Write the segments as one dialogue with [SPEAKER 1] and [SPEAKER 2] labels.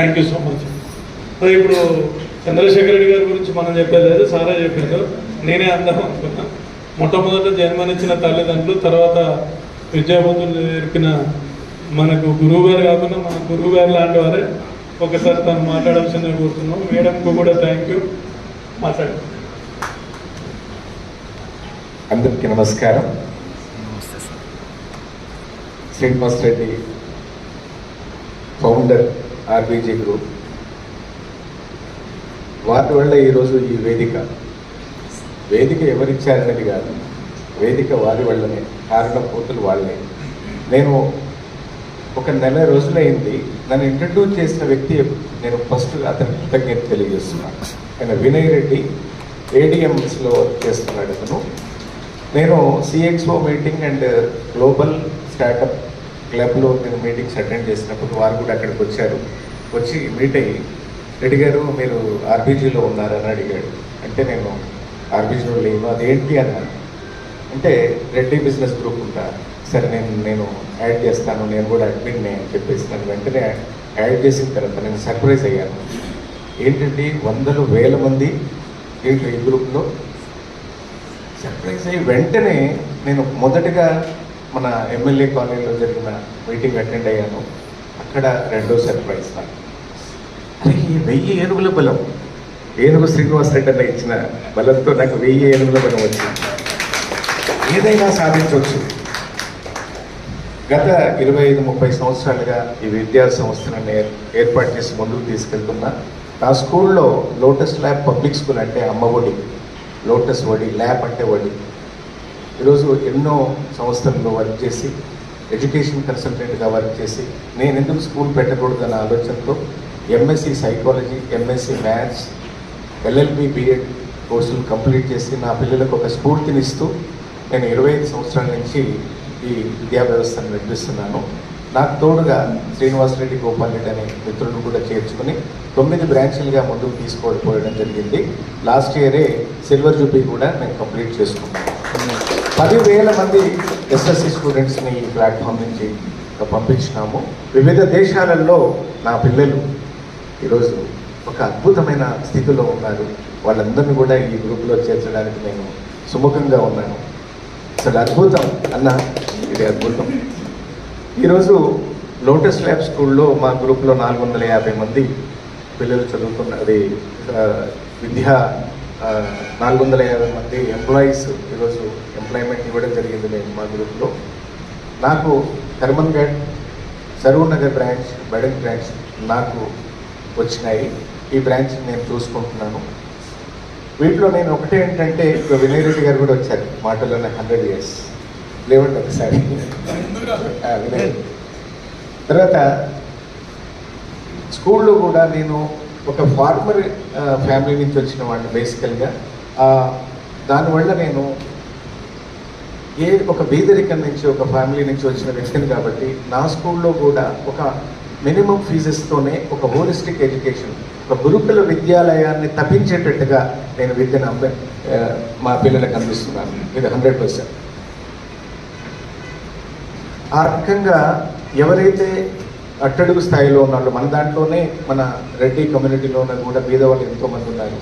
[SPEAKER 1] Thank you so much మరి ఇప్పుడు చంద్రశేఖర్ రెడ్డి గారి గురించి మనం చెప్పలేదు సారా చెప్పారు. నేనే అందాం అనుకున్నా. మొట్టమొదట జన్మనిచ్చిన తల్లిదండ్రులు తర్వాత విద్యాబుద్ధులు నేర్పిన మనకు గురువు గారు కాకుండా మన గురువు గారు లాంటి వారే ఒకసారి తను మాట్లాడాల్సిందే కోరుతున్నాం. మేడంకు కూడా థ్యాంక్ యూ మాట్లాడండి
[SPEAKER 2] అందరికీ నమస్కారం. Srinivas Reddy founder RBG group. వాటి వల్ల ఈరోజు ఈ వేదిక. వేదిక ఎవరిచ్చారనేది కాదు. వేదిక వారి వల్లనే కారణపోతులు వాళ్ళే. నేను ఒక నెల రోజులైంది నన్ను ఇంట్రడ్యూస్ చేసిన వ్యక్తి నేను ఫస్ట్ అతనికి కృతజ్ఞత తెలియజేస్తున్నాను ఆయన వినయ్ రెడ్డి ఏడిఎంఎస్లో వర్క్ చేస్తున్నాడు అతను. నేను CXO meeting and global startup క్లబ్లో నేను మీటింగ్స్ అటెండ్ చేసినప్పుడు వారు కూడా అక్కడికి వచ్చారు. వచ్చి మీట్ అయ్యి రెడ్డి గారు మీరు ఆర్బీజీలో ఉన్నారని అడిగాడు. అంటే నేను ఆర్బీజీలో లేను. అదేంటి? అన్నాను అంటే రెడ్డి బిజినెస్ గ్రూప్ ఉంటా. సరే నేను నేను యాడ్ చేస్తాను. నేను కూడా అడ్మిన్నే అని చెప్పేసి నన్ను వెంటనే యాడ్ చేసిన తర్వాత నేను సర్ప్రైజ్ అయ్యాను. ఏంటంటే వందలు వేల మంది దీంట్లో ఈ గ్రూప్లో? సర్ప్రైజ్ అయ్యి వెంటనే నేను మొదటగా మన ఎమ్మెల్యే కాలనీలో జరిగిన మీటింగ్ అటెండ్ అయ్యాను. అక్కడ రెండో సర్ప్రైజ్ నాకు అరే ఈ వెయ్యి ఏనుగుల బలం. ఏనుగు శ్రీనివాస్ రెడ్డి అన్న ఇచ్చిన బలంతో నాకు వెయ్యి ఏనుగుల బలం వచ్చింది. ఏదైనా సాధించవచ్చు. గత ఇరవై ఐదు ముప్పై సంవత్సరాలుగా ఈ విద్యా సంస్థలను ఏర్పాటు చేసి ముందుకు తీసుకెళ్తున్నా నా స్కూల్లో లోటస్ ల్యాబ్ పబ్లిక్ స్కూల్ అంటే అమ్మ ఒడి. లోటస్ వడి ల్యాబ్ అంటే వడి ఈరోజు ఎన్నో సంస్థల్లో వర్క్ చేసి ఎడ్యుకేషన్ కన్సల్టెంట్గా వర్క్ చేసి నేను ఎందుకు స్కూల్ పెట్టకూడదు అనే ఆలోచనతో MSc psychology MSc maths LLB BEd కోర్సులు కంప్లీట్ చేసి నా పిల్లలకు ఒక స్ఫూర్తినిస్తూ నేను ఇరవై ఐదు సంవత్సరాల నుంచి ఈ విద్యా వ్యవస్థను నడిపిస్తున్నాను నాకు తోడుగా శ్రీనివాసరెడ్డి గోపాల్ రెడ్డి అనే మిత్రులను కూడా చేర్చుకుని తొమ్మిది బ్రాంచ్లుగా ముందుకు తీసుకోకపోవడం జరిగింది. లాస్ట్ ఇయరే సిల్వర్ జూబీ కూడా నేను కంప్లీట్ చేసుకున్నాను. పదివేల మంది ఎస్ఎస్సి స్టూడెంట్స్ని ఈ ప్లాట్ఫామ్ నుంచి పంపించినాము. వివిధ దేశాలలో నా పిల్లలు ఈరోజు ఒక అద్భుతమైన స్థితిలో ఉన్నారు. వాళ్ళందరినీ కూడా ఈ గ్రూప్లో చేర్చడానికి నేను సుముఖంగా ఉన్నాను. అసలు అద్భుతం అన్న ఇది అద్భుతం. ఈరోజు లోటస్ ల్యాబ్ స్కూల్లో మా గ్రూప్లో నాలుగు వందల యాభై మంది పిల్లలు చదువుతున్నది అది విద్యా నాలుగు వందల యాభై మంది ఎంప్లాయీస్ ఈరోజు ఎంప్లాయ్మెంట్ ఇవ్వడం జరిగింది మేము మా గ్రూప్లో. నాకు కర్మన్గఢ్ సరూర్ నగర్ బ్రాంచ్ బెడన్ బ్రాంచ్ నాకు వచ్చినాయి. ఈ బ్రాంచ్ నేను చూసుకుంటున్నాను. వీటిలో నేను ఒకటే ఏంటంటే ఇప్పుడు వినయ్ రెడ్డి గారు కూడా వచ్చారు మాటలోనే హండ్రెడ్ ఇయర్స్ లేవండి ఒకసారి. వినయ్. తర్వాత స్కూల్లో కూడా నేను ఒక ఫార్మర్ ఫ్యామిలీ నుంచి వచ్చిన వాడిని బేసికల్గా. దానివల్ల నేను ఏ ఒక బీదరికం నుంచి ఒక ఫ్యామిలీ నుంచి వచ్చిన వ్యక్తిని కాబట్టి నా స్కూల్లో కూడా ఒక మినిమం ఫీజెస్తోనే ఒక హోలిస్టిక్ ఎడ్యుకేషన్ ఒక గురుకుల విద్యాలయాన్ని తప్పించేటట్టుగా నేను విద్యను అంబ మా పిల్లలకు అందిస్తున్నాను. ఇది హండ్రెడ్ పర్సెంట్ ఆ రకంగా ఎవరైతే అట్టడుగు స్థాయిలో ఉన్నారో మన దాంట్లోనే మన రెడ్డి కమ్యూనిటీలోనే కూడా బీదవాళ్ళు ఎంతోమంది ఉన్నారు.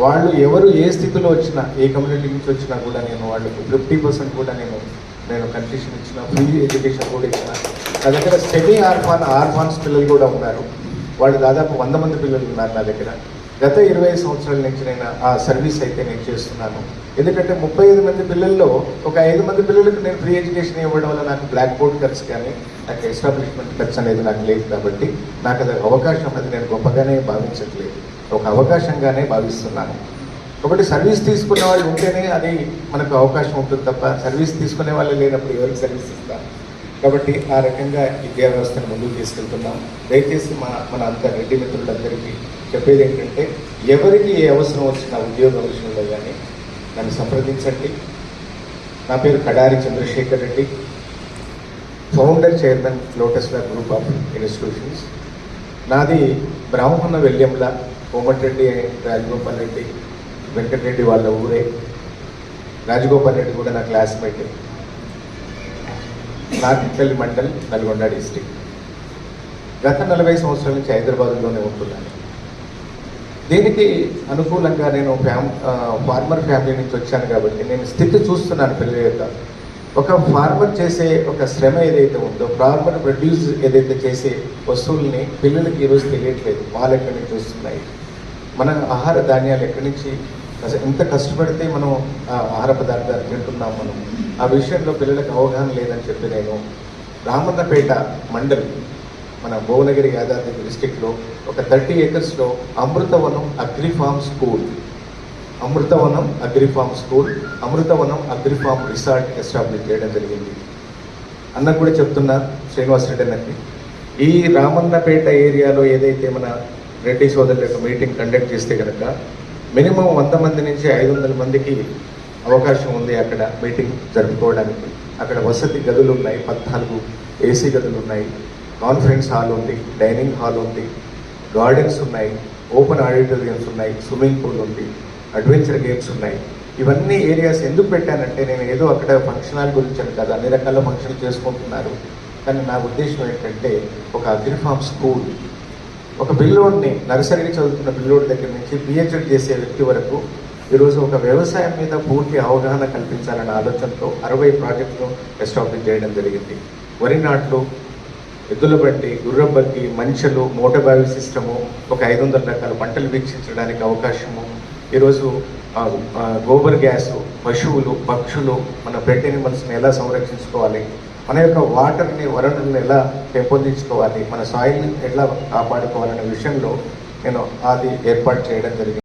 [SPEAKER 2] వాళ్ళు ఎవరు ఏ స్థితిలో వచ్చినా ఏ కమ్యూనిటీ నుంచి వచ్చినా కూడా నేను వాళ్ళకి ఫిఫ్టీ పర్సెంట్ కూడా నేను నేను కన్సెషన్ ఇచ్చిన ఫ్రీ ఎడ్యుకేషన్ కూడా ఇచ్చిన. నా దగ్గర సెమీ ఆర్ఫాన్ ఆర్ఫాన్స్ పిల్లలు కూడా ఉన్నారు. వాళ్ళు దాదాపు వంద మంది పిల్లలు ఉన్నారు నా దగ్గర. గత ఇరవై సంవత్సరాల నుంచి నేను ఆ సర్వీస్ అయితే నేను చేస్తున్నాను. ఎందుకంటే ముప్పై ఐదు మంది పిల్లల్లో ఒక ఐదు మంది పిల్లలకు నేను ఫ్రీ ఎడ్యుకేషన్ ఇవ్వడం వల్ల నాకు బ్లాక్ బోర్డ్ ఖర్చు కానీ నాకు ఎస్టాబ్లిష్మెంట్ ఖర్చు అనేది నాకు లేదు కాబట్టి నాకు అది అవకాశం అది నేను గొప్పగానే భావించట్లేదు. ఒక అవకాశంగానే భావిస్తున్నాను. కాబట్టి సర్వీస్ తీసుకునే వాళ్ళు ఉంటేనే అది మనకు అవకాశం ఉంటుంది తప్ప సర్వీస్ తీసుకునే వాళ్ళు లేనప్పుడు ఎవరికి సర్వీస్ ఇస్తారు? కాబట్టి ఆ రకంగా విద్యా వ్యవస్థను ముందుకు తీసుకెళ్తున్నాం. దయచేసి మా మన అంత రెడ్డి మిత్రులందరికీ చెప్పేది ఏంటంటే ఎవరికి ఏ అవసరం వచ్చినా ఉద్యోగ విషయంలో కానీ నన్ను సంప్రదించండి. నా పేరు Kadari Chandrasekhar Reddy. Founder chairman lotus group of institutions నాది బ్రాహ్మణ వెల్యంల కోమటిరెడ్డి రాజగోపాల్ రెడ్డి వెంకటరెడ్డి వాళ్ళ ఊరే. రాజగోపాల్ రెడ్డి కూడా నా క్లాస్మేట్. నార్కిపల్లి మండల్ నల్గొండ డిస్టిక్. గత నలభై సంవత్సరాల నుంచి హైదరాబాద్లోనే ఉంటున్నాను. దీనికి అనుకూలంగా నేను ఫ్యామ్ ఫార్మర్ ఫ్యామిలీ నుంచి వచ్చాను కాబట్టి నేను స్థితి చూస్తున్నాను పిల్లల యొక్క. ఒక ఫార్మర్ చేసే ఒక శ్రమ ఏదైతే ఉందో ఫార్మర్ ప్రొడ్యూస్ ఏదైతే చేసే వస్తువుల్ని పిల్లలకి ఈరోజు తెలియట్లేదు. వాళ్ళు నుంచి వస్తున్నాయి? మన ఆహార ధాన్యాలు ఎక్కడి నుంచి అసలు ఎంత కష్టపడితే మనం ఆ ఆహార పదార్థాలు తింటున్నాం మనం. ఆ విషయంలో పిల్లలకు అవగాహన లేదని చెప్పి నేను రామన్నపేట మండలి మన భువనగిరి యాదాద్రి డిస్టిక్లో ఒక thirty ఏకర్స్లో Amruthavanam agrifarm school. Amruthavanam agrifarm school Amruthavanam agrifarm resort establish చేయడం జరిగింది. అన్న కూడా చెప్తున్నా శ్రీనివాస్ రెడ్డి అన్నకి ఈ రామన్నపేట ఏరియాలో ఏదైతే మన రెడ్డి సోదరుల యొక్క మీటింగ్ కండక్ట్ చేస్తే కనుక మినిమం వంద మంది నుంచి ఐదు వందల మందికి అవకాశం ఉంది అక్కడ మీటింగ్ జరుపుకోవడానికి. అక్కడ వసతి గదులు ఉన్నాయి పద్నాలుగు ఏసీ గదులు ఉన్నాయి కాన్ఫరెన్స్ హాల్ ఉంది డైనింగ్ హాల్ ఉంది గార్డెన్స్ ఉన్నాయి ఓపెన్ ఆడిటోరియంస్ ఉన్నాయి స్విమ్మింగ్ పూల్ ఉంది అడ్వెంచర్ గేమ్స్ ఉన్నాయి. ఇవన్నీ ఏరియాస్ ఎందుకు పెట్టానంటే నేను ఏదో అక్కడ ఫంక్షన్ హాల్ గురించి అని కదా అన్ని రకాల ఫంక్షన్లు చేసుకుంటున్నారు. కానీ నా ఉద్దేశం ఏంటంటే ఒక అగ్రిఫామ్ స్కూల్ ఒక పిల్లోడిని నర్సరీ చదువుతున్న పిల్లోడి దగ్గర నుంచి పిహెచ్డి చేసే వ్యక్తి వరకు ఈరోజు ఒక వ్యవసాయం మీద పూర్తి అవగాహన కల్పించాలన్న ఆలోచనతో అరవై ప్రాజెక్టులు ఎస్టాబ్లిష్ చేయడం జరిగింది. వరి నాట్లు ఎద్దుల గుర్రం గుర్రబగ్గి మనుషులు మోటబావి సిస్టము ఒక ఐదు వందల రకాల పంటలు వీక్షించడానికి అవకాశము. ఈరోజు గోబర్ గ్యాస్ పశువులు పక్షులు మన పెట్ ఎనిమల్స్ని ఎలా సంరక్షించుకోవాలి? మన యొక్క వాటర్ని వనరులను ఎలా పెంపొందించుకోవాలి మన సాయిల్ని ఎలా కాపాడుకోవాలనే విషయంలో నేను అది ఏర్పాటు చేయడం జరిగింది.